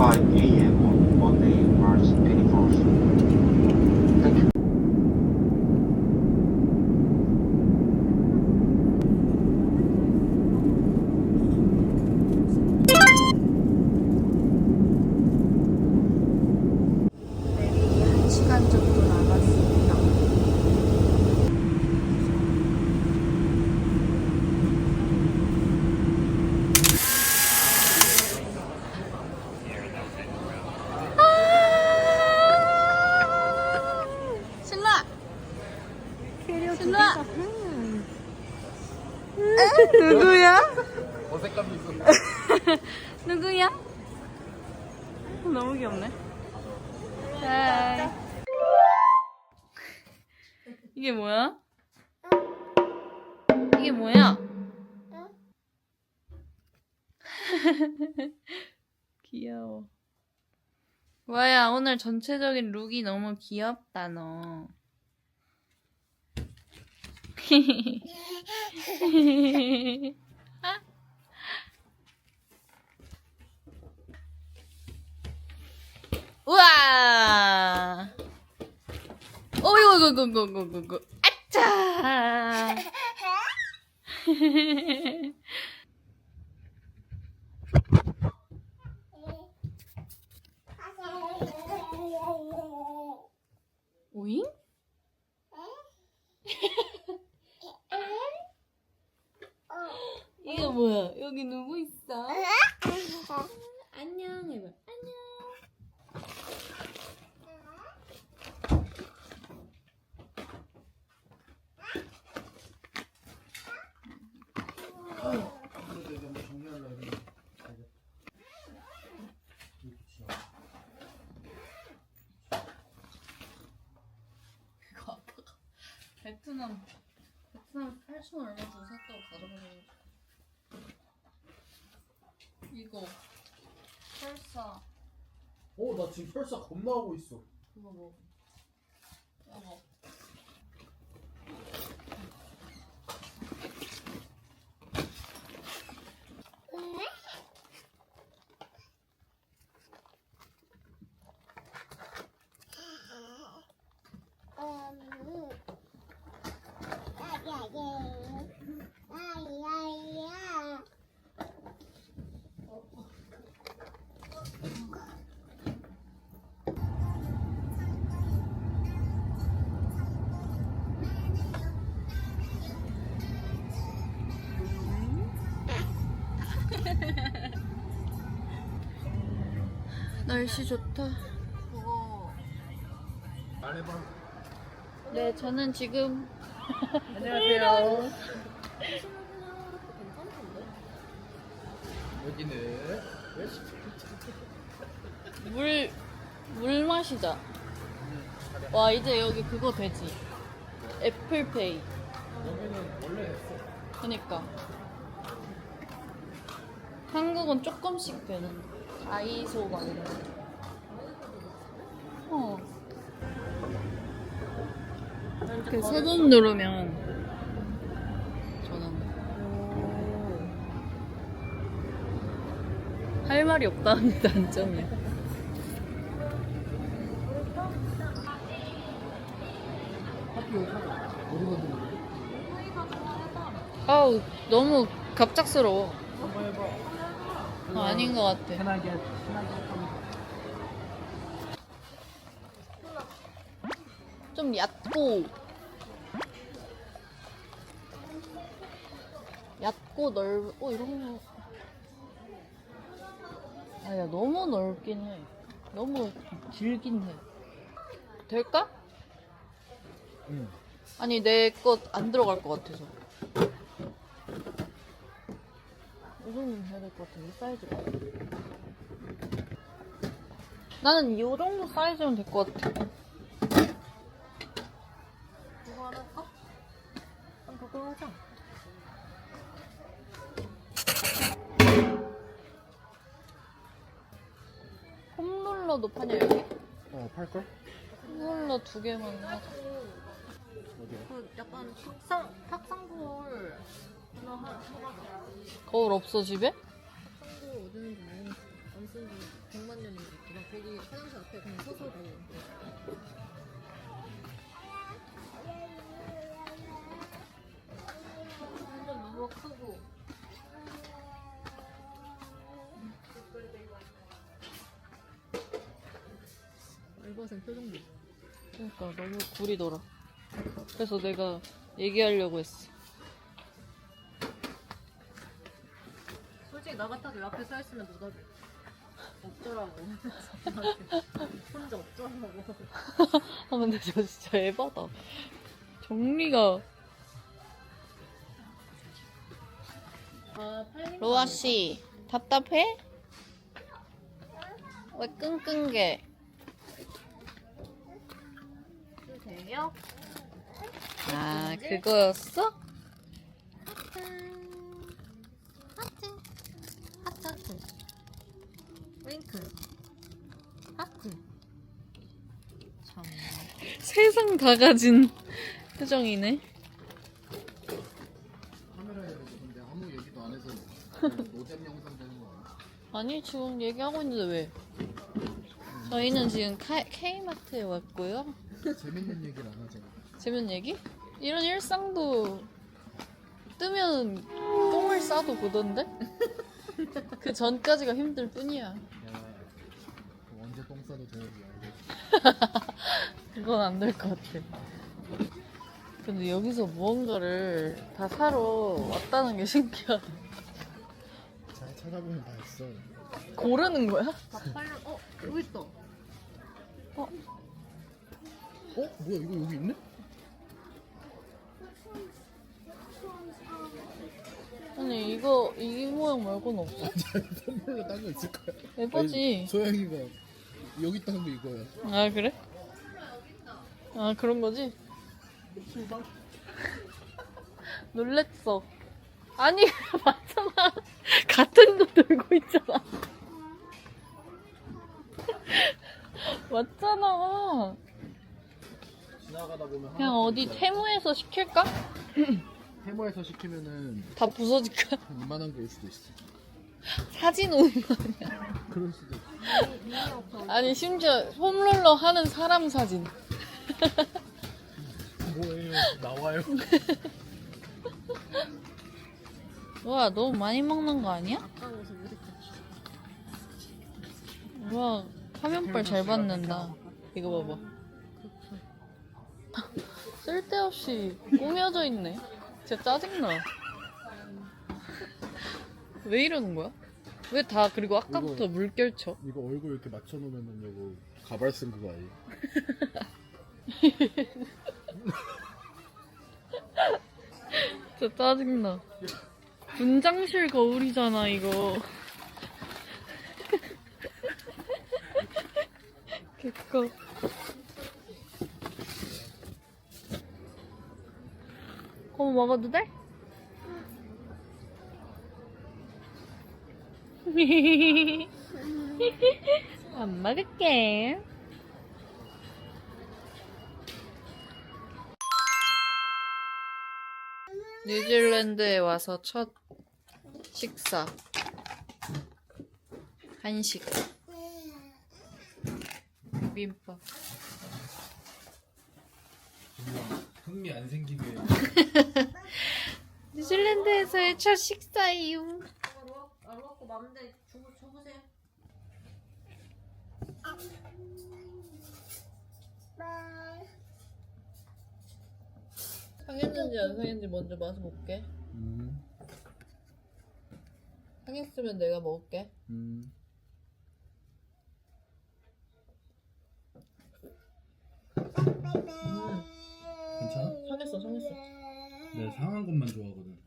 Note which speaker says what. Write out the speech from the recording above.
Speaker 1: Còi. 누구야?
Speaker 2: 어색감이 있어.
Speaker 1: 누구야? 너무 귀엽네. 하이. 이게 뭐야? 이게 뭐야? 귀여워. 와야 오늘 전체적인 룩이 너무 귀엽다 너. 우와! 이구. 아차! 오잉? 뭐야? 여기 누구 있어? 안녕 해봐. 베트남 베트남 8천 얼마 주고 샀다고 가져가는 이거 설사.
Speaker 2: 어, 나 지금 혈사 겁나 하고 있어.
Speaker 1: 그거 뭐 이거 날씨 좋다 그거
Speaker 2: 말해봐.
Speaker 1: 네 저는 지금
Speaker 2: 안녕하세요. 여기는
Speaker 1: 물, 물 마시자. 와, 이제 여기 그거 되지. 애플페이.
Speaker 2: 여기는 원래 했어.
Speaker 1: 그니까. 한국은 조금씩 되는데. 다이소 막 이런 거. 어. 이렇게 세 번 누르면 전화가. 할 말이 없다는.
Speaker 2: 모르거든.
Speaker 1: 아우, 너무 갑작스러워.
Speaker 2: 한번 해봐.
Speaker 1: 어, 아닌 것 같아.
Speaker 2: 편하게, 편하게.
Speaker 1: 좀 얕고 얕고 넓. 어 이런 거. 아야 너무 넓긴 해. 너무 길긴 해. 될까?
Speaker 2: 응.
Speaker 1: 아니 내 것 안 들어갈 것 같아서. 이 정도는 해야 될 것 같은데 사이즈가. 나는 이 정도 사이즈면 될 것 같아.
Speaker 3: 그거 하나 할까? 그럼 그걸로 하자.
Speaker 1: 홈롤러도 파냐 여기?
Speaker 2: 어, 팔걸?
Speaker 1: 홈롤러 두 개만 하자.
Speaker 2: 어디야?
Speaker 3: 그 약간 탁상, 탁상볼.
Speaker 1: 거울 없어 집에?
Speaker 3: 탁상볼 어디는지 모르겠어. 안 쓴지 100만 년인 것 같아. 나 거기 화장실 앞에 그냥 서서 가고. 완전 너무 크고. 알바생 표정도.
Speaker 1: 그러니까 너무 구리더라. 그래서 내가 얘기하려고 했어.
Speaker 3: 솔직히 나 같아도 옆에 서 있으면 누가 어쩌라고. 혼자 어쩌라고.
Speaker 1: 아 근데 저 진짜 에바다. 정리가
Speaker 3: 아, 팔린 거
Speaker 1: 로아 씨 답답해? 왜 끙끙게?
Speaker 3: 주세요.
Speaker 1: 아 그거였어?
Speaker 3: 하트. 하트. 하트. 윙크. 하트. 참.
Speaker 1: 세상 다 가진 표정이네.
Speaker 2: 카메라에 근데 아무 얘기도 안 해서 노잼 영상 되는 거 아니야?
Speaker 1: 아니 지금 얘기하고 있는데 왜? 저희는 지금 카, K마트에 왔고요.
Speaker 2: 재밌는 얘기를 안 하잖아.
Speaker 1: 재밌는 얘기? 이런 일상도 뜨면 똥을 싸도 보던데? 그 전까지가 힘들 뿐이야.
Speaker 2: 야, 그럼 언제 똥 싸도 되는지 알겠지.
Speaker 1: 그건 안 될 것 같아. 근데 여기서 무언가를 다 사러 왔다는 게 신기하다.
Speaker 2: 잘 찾아보면 다 있어.
Speaker 1: 고르는 거야?
Speaker 3: 다 팔려. 어, 여기 있다.
Speaker 2: 어? 뭐야 이거 여기 있네?
Speaker 1: 아니 이거 이 모양 말고는 없어.
Speaker 2: 선물로 딴 거 있을 거야. 아니, 소영이가 여기 있다는 게 이거야.
Speaker 1: 아 그래? 아 그런 거지? 놀랬어. 아니 맞잖아. 같은 거 들고 있잖아. 맞잖아.
Speaker 2: 지나가다 보면
Speaker 1: 그냥 어디 테무에서 시킬까?
Speaker 2: 테모에서 시키면은
Speaker 1: 다 부서질까?
Speaker 2: 한 이만한 거일 수도 있어.
Speaker 1: 사진 오는 거 아니야?
Speaker 2: 그럴 수도 있어.
Speaker 1: 아니 심지어 홈롤러 하는 사람 사진.
Speaker 2: 뭐예요? 나와요.
Speaker 1: 와 너무 많이 먹는 거 아니야? 와 화면빨 잘 받는다. 이거 봐봐. 쓸데없이 꾸며져 있네. 진짜 짜증나. 왜 이러는 거야? 왜 다 그리고 아까부터
Speaker 2: 이거-
Speaker 1: 물결 쳐?
Speaker 2: 이거 얼굴 이렇게 맞춰놓으면은 이거 가발 쓴 그거 아니야?
Speaker 1: 진짜 짜증나. 분장실 거울이잖아 이거. 개꺼. 그거 먹어도 돼? 안 먹을게. 뉴질랜드에 와서 첫 식사. 한식. 비빔밥.
Speaker 2: 흥미 안 생기게
Speaker 1: 뉴질랜드에서의 첫 식사이요.
Speaker 3: 아, 로아코 맘대 주고 줘보세요.
Speaker 1: 상했는지 안 상했는지 먼저 맛을 볼게.
Speaker 2: 음,
Speaker 1: 상했으면 내가 먹을게.
Speaker 2: 음.
Speaker 1: 음,
Speaker 2: 괜찮아?
Speaker 1: 상했어, 상했어.
Speaker 2: 내가 상한 것만 좋아하거든